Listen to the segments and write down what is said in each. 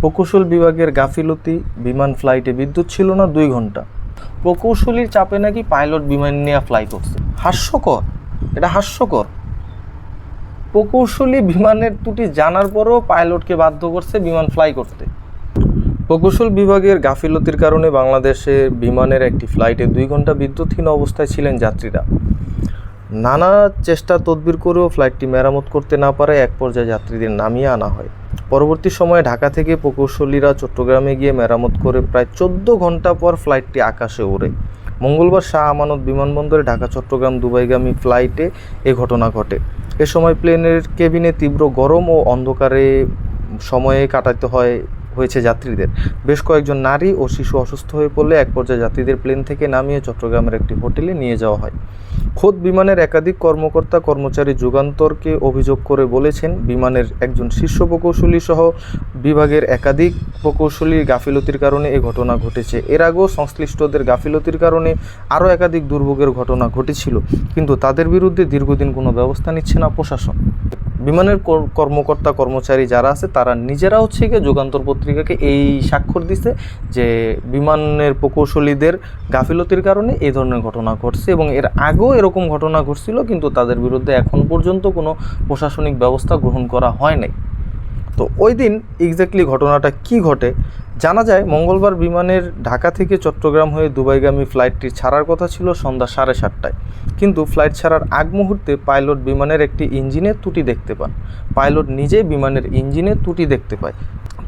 প্রকৌশল বিভাগের গাফিলতি, বিমান ফ্লাইটে বিদ্যুৎ ছিল না দুই ঘণ্টা। প্রকৌশলীর চাপে নাকি পাইলট বিমান নিয়ে ফ্লাই করছে। হাস্যকর, এটা হাস্যকর। প্রকৌশলী বিমানের ত্রুটি জানার পরেও পাইলটকে বাধ্য করছে বিমান ফ্লাই করতে। প্রকৌশল বিভাগের গাফিলতির কারণে বাংলাদেশে বিমানের একটি ফ্লাইটে দুই ঘণ্টা বিদ্যুৎহীন অবস্থায় ছিলেন যাত্রীরা। নানা চেষ্টা তদবির করেও ফ্লাইটটি মেরামত করতে না পারে এক পর্যায়ে যাত্রীদের নামিয়ে আনা হয়। পরবর্তী সময়ে ঢাকা থেকে প্রকৌশলীরা চট্টগ্রামে গিয়ে মেরামত করে প্রায় চোদ্দ ঘণ্টা পর ফ্লাইটটি আকাশে ওড়ে। মঙ্গলবার শাহ আমানত বিমানবন্দরে ঢাকা, চট্টগ্রাম, দুবাইগামী ফ্লাইটে এ ঘটনা ঘটে। এ সময় প্লেনের কেবিনে তীব্র গরম ও অন্ধকারে সময়ে কাটাতে হয়, হয়েছে যাত্রীদের। বেশ কয়েকজন নারী ও শিশু অসুস্থ হয়ে পড়লে এক পর্যায়ে যাত্রীদের প্লেন থেকে নামিয়ে চট্টগ্রামের একটি হোটেলে নিয়ে যাওয়া হয়। খোদ বিমানের একাধিক কর্মকর্তা কর্মচারী যুগান্তরকে অভিযোগ করে বলেছেন, বিমানের একজন শীর্ষ প্রকৌশলী সহ বিভাগের একাধিক প্রকৌশলী গাফিলতির কারণে এ ঘটনা ঘটেছে। এর আগেও সংশ্লিষ্টদের গাফিলতির কারণে আরও একাধিক দুর্ভোগের ঘটনা ঘটেছিল, কিন্তু তাদের বিরুদ্ধে দীর্ঘদিন কোনো ব্যবস্থা নিচ্ছে না প্রশাসন। বিমানের কর- কর্মকর্তা, কর্মচারী যারা আছে, তারা নিজেরা হচ্ছে গিয়ে যুগান্তর পত্রিকাকে এই স্বাক্ষর দিছে যে বিমানের প্রকৌশলীদের গাফিলতির কারণে এই ধরনের ঘটনা ঘটছে এবং এর আগেও এরকম ঘটনা ঘটছিল, কিন্তু তাদের বিরুদ্ধে এখন পর্যন্ত কোনো প্রশাসনিক ব্যবস্থা গ্রহণ করা হয় নাই। তো ওই দিন এক্স্যাক্টলি ঘটনাটা কি ঘটে? জানা যায় মঙ্গলবার বিমানের ঢাকা থেকে চট্টগ্রাম হয়ে দুবাইগামী ফ্লাইটটি ছাড়ার কথা ছিল সন্ধ্যা সাড়ে সাতটায়। কিন্তু ফ্লাইট ছাড়ার আগ মুহূর্তে পাইলট বিমানের একটি ইঞ্জিনের ত্রুটি দেখতে পান। পাইলট নিজে বিমানের ইঞ্জিনের ত্রুটি দেখতে পায়।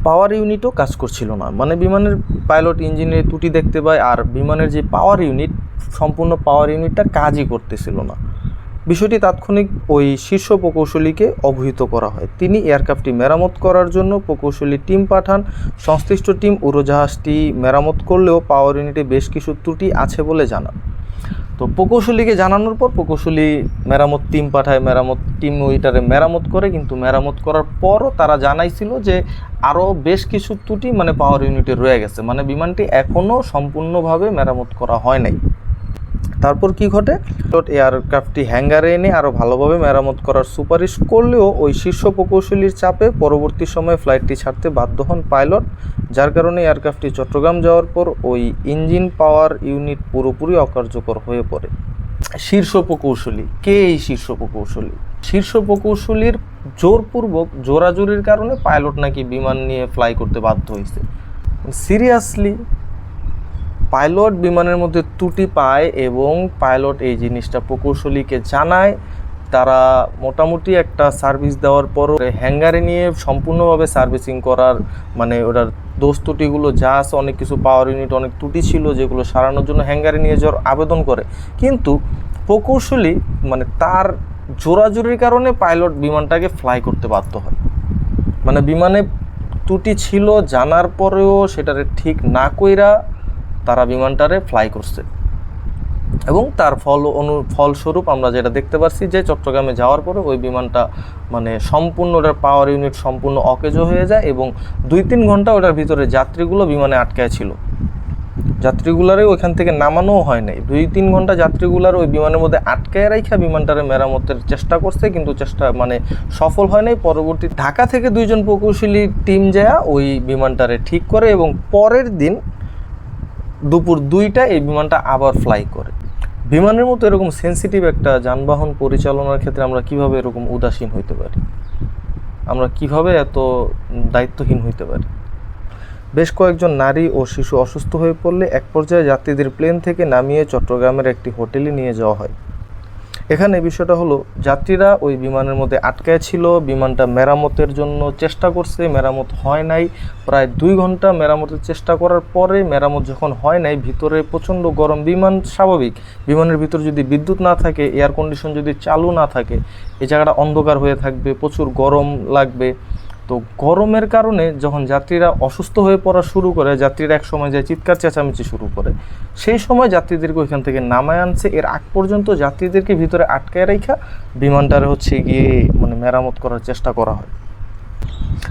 পাওয়ার ইউনিটও কাজ করছিল না। মানে বিমানের পাইলট ইঞ্জিনের ত্রুটি দেখতে পায় আর বিমানের যে পাওয়ার ইউনিট সম্পূর্ণ পাওয়ার ইউনিটটা কাজই করতেছিল না। বিষয়টি তাৎক্ষণিক ওই শীর্ষ প্রকৌশলীকে অবহিত করা হয়। তিনি এয়ারক্রাফটটি মেরামত করার জন্য প্রকৌশলী টিম পাঠান। সংশ্লিষ্ট টিম উড়োজাহাজটি মেরামত করলেও পাওয়ার ইউনিটে বেশ কিছু ত্রুটি আছে বলে জানান। তো প্রকৌশলীকে জানানোর পর প্রকৌশলী মেরামত টিম পাঠায়, মেরামত টিম ওইটারে মেরামত করে। কিন্তু মেরামত করার পরও তারা জানাইছিল যে আরও বেশ কিছু ত্রুটি মানে পাওয়ার ইউনিটে রয়ে গেছে। মানে বিমানটি এখনও সম্পূর্ণভাবে মেরামত করা হয় নাই। তারপর কি ঘটে? এয়ারক্রাফটটি হ্যাঙ্গারে এনে আরও ভালোভাবে মেরামত করার সুপারিশ করলেও ওই শীর্ষ প্রকৌশলীর চাপে পরবর্তী সময়ে ফ্লাইটটি ছাড়তে বাধ্য হন পাইলট যার কারণে এয়ারক্রাফটটি চট্টগ্রাম যাওয়ার পর ওই ইঞ্জিন পাওয়ার ইউনিট পুরোপুরি অকার্যকর হয়ে পড়ে। শীর্ষ প্রকৌশলী, কে এই শীর্ষ প্রকৌশলী? শীর্ষ প্রকৌশলীর জোরপূর্বক জোরাজুরির কারণে পাইলট নাকি বিমান নিয়ে ফ্লাই করতে বাধ্য হয়েছে। সিরিয়াসলি পাইলট বিমানের মধ্যে ত্রুটি পায় এবং পাইলট এই জিনিসটা প্রকৌশলীকে জানায়। তারা মোটামুটি একটা সার্ভিস দেওয়ার পরও হ্যাঙ্গারে নিয়ে সম্পূর্ণভাবে সার্ভিসিং করার মানে ওটার দোষ ত্রুটিগুলো যা আছে, অনেক কিছু পাওয়ার ইউনিট, অনেক ত্রুটি ছিল যেগুলো সারানোর জন্য হ্যাঙ্গারে নিয়ে যাওয়ার আবেদন করে। কিন্তু প্রকৌশলী মানে তার জোরাজুরির কারণে পাইলট বিমানটাকে ফ্লাই করতে বাধ্য হয়। মানে বিমানে ত্রুটি ছিল, জানার পরেও সেটারে ঠিক না কইরা তারা বিমানটারে ফ্লাই করছে। এবং তার ফল অনু, ফলস্বরূপ আমরা যেটা দেখতে পাচ্ছি যে চট্টগ্রামে যাওয়ার পরে ওই বিমানটা মানে সম্পূর্ণ ওটার পাওয়ার ইউনিট সম্পূর্ণ অকেজ হয়ে যায় এবং দুই তিন ঘণ্টা ওটার ভিতরে যাত্রীগুলো বিমানে আটকায় ছিল। যাত্রীগুলারে ওইখান থেকে নামানোও হয় নাই। দুই তিন ঘণ্টা যাত্রীগুলার ওই বিমানের মধ্যে আটকায় রাইখা বিমানটারে মেরামতের চেষ্টা করছে, কিন্তু চেষ্টা মানে সফল হয় নাই। পরবর্তী ঢাকা থেকে দুইজন প্রকৌশলী টিম যায় ওই বিমানটারে ঠিক করে এবং পরের দিন দুপুর দুইটা এই বিমানটা আবার ফ্লাই করে। বিমানের মতো এরকম সেন্সিটিভ একটা যানবাহন পরিচালনার ক্ষেত্রে আমরা কীভাবে এরকম উদাসীন হইতে পারি? আমরা কীভাবে এত দায়িত্বহীন হইতে পারি? বেশ কয়েকজন নারী ও শিশু অসুস্থ হয়ে পড়লে এক পর্যায়ে যাত্রীদের প্লেন থেকে নামিয়ে চট্টগ্রামের একটি হোটেলে নিয়ে যাওয়া হয়। এখানে বিষয়টা হলো, যাত্রীরা ওই বিমানের মধ্যে আটকায় ছিল, বিমানটা মেরামতের জন্য চেষ্টা করছে, মেরামত হয় নাই। প্রায় দুই ঘণ্টা মেরামতের চেষ্টা করার পরে মেরামত যখন হয় নাই, ভিতরে প্রচণ্ড গরম, বিমান স্বাভাবিক। বিমানের ভিতর যদি বিদ্যুৎ না থাকে এয়ার কন্ডিশন যদি চালু না থাকে, এই জায়গাটা অন্ধকার হয়ে থাকবে, প্রচুর গরম লাগবে। তো গরমের কারণে যখন যাত্রীরা অসুস্থ হয়ে পড়া শুরু করে, যাত্রীরা এক সময় যায় চিৎকার চেঁচামেচি শুরু করে, সেই সময় যাত্রীদেরকে ওইখান থেকে নামায় আনছে। এর আগ পর্যন্ত যাত্রীদেরকে ভিতরে আটকায় রেখা বিমানটারে হচ্ছে গিয়ে মানে মেরামত করার চেষ্টা করা হয়।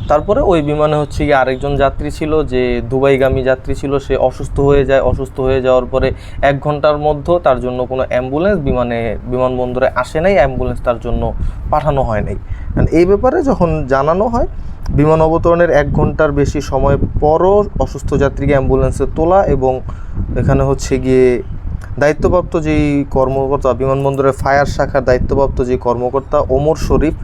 তারপরে ওই বিমানে হচ্ছে গিয়ে আরেকজন যাত্রী ছিল যে দুবাইগামী যাত্রী ছিল, সে অসুস্থ হয়ে যায়। অসুস্থ হয়ে যাওয়ার পরে এক ঘণ্টার মধ্যে তার জন্য কোনো অ্যাম্বুলেন্স বিমানে, বিমানবন্দরে আসে নাই, অ্যাম্বুলেন্স তার জন্য পাঠানো হয় নাই। এই ব্যাপারে যখন জানানো হয়, বিমান অবতরণের এক ঘণ্টার বেশি সময় পরও অসুস্থ যাত্রীকে অ্যাম্বুলেন্সে তোলা এবং এখানে হচ্ছে গিয়ে দায়িত্বপ্রাপ্ত যেই কর্মকর্তা, বিমানবন্দরের ফায়ার শাখার দায়িত্বপ্রাপ্ত যে কর্মকর্তা ওমর শরীফ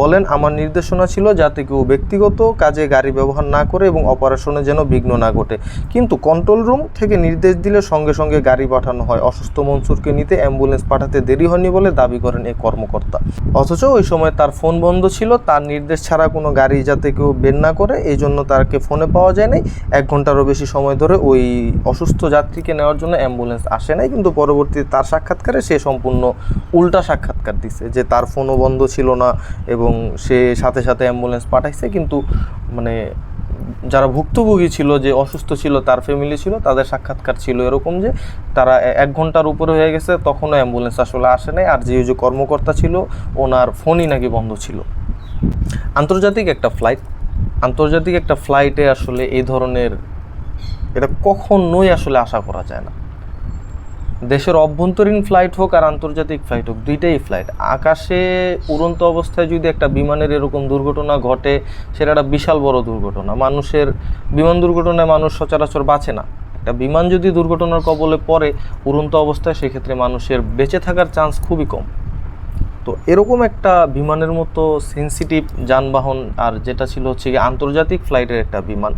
বলেন, আমার নির্দেশনা ছিল যাতে কেউ ব্যক্তিগত কাজে গাড়ি ব্যবহার না করে এবং অপারেশনে যেন বিঘ্ন না ঘটে। কিন্তু কন্ট্রোল রুম থেকে নির্দেশ দিলে সঙ্গে সঙ্গে গাড়ি পাঠানো হয়। অসুস্থ মনসুরকে নিতে অ্যাম্বুলেন্স পাঠাতে দেরি হয়নি বলে দাবি করেন এই কর্মকর্তা। অথচ ওই সময় তার ফোন বন্ধ ছিল। তার নির্দেশ ছাড়া কোনো গাড়ি যাতে কেউ বের না করে, এই জন্য তাকে ফোনে পাওয়া যায় নাই এক ঘন্টারও বেশি সময় ধরে ওই অসুস্থ যাত্রীকে নেওয়ার জন্য অ্যাম্বুলেন্স আসে নাই। কিন্তু পরবর্তীতে তার সাক্ষাৎকারে সে সম্পূর্ণ উল্টা সাক্ষাৎকার দিছে যে তার ফোনও বন্ধ ছিল না এবং সে সাথে সাথে অ্যাম্বুলেন্স পাঠাইছে, কিন্তু মানে যারা ভুক্তভোগী ছিল, যে অসুস্থ ছিল, তার ফ্যামিলি ছিল, তাদের সাক্ষাৎকার ছিল এরকম যে তারা এক ঘণ্টার উপরে হয়ে গেছে, তখনও অ্যাম্বুলেন্স আসলে আসে নাই। আর যে যে কর্মকর্তা ছিল, ওনার ফোনই নাকি বন্ধ ছিল। আন্তর্জাতিক একটা ফ্লাইট আন্তর্জাতিক একটা ফ্লাইটে আসলে এই ধরনের, এটা কখনোই আসলে আশা করা যায় না। দেশের অভ্যন্তরীণ ফ্লাইট হোক আর আন্তর্জাতিক ফ্লাইট হোক, দুইটাই ফ্লাইট আকাশে উড়ন্ত অবস্থায় যদি একটা বিমানের এরকম দুর্ঘটনা ঘটে, সেটা একটা বিশাল বড় দুর্ঘটনা। মানুষের বিমান দুর্ঘটনায় মানুষ সচরাচর বাঁচে না। একটা বিমান যদি দুর্ঘটনার কবলে পড়ে, উড়ন্ত অবস্থায় সেক্ষেত্রে মানুষের বেঁচে থাকার চান্স খুবই কম। তো এরকম একটা বিমানের মতো সেন্সিটিভ যানবাহন আর যেটা ছিল হচ্ছে আন্তর্জাতিক ফ্লাইটের একটা বিমান।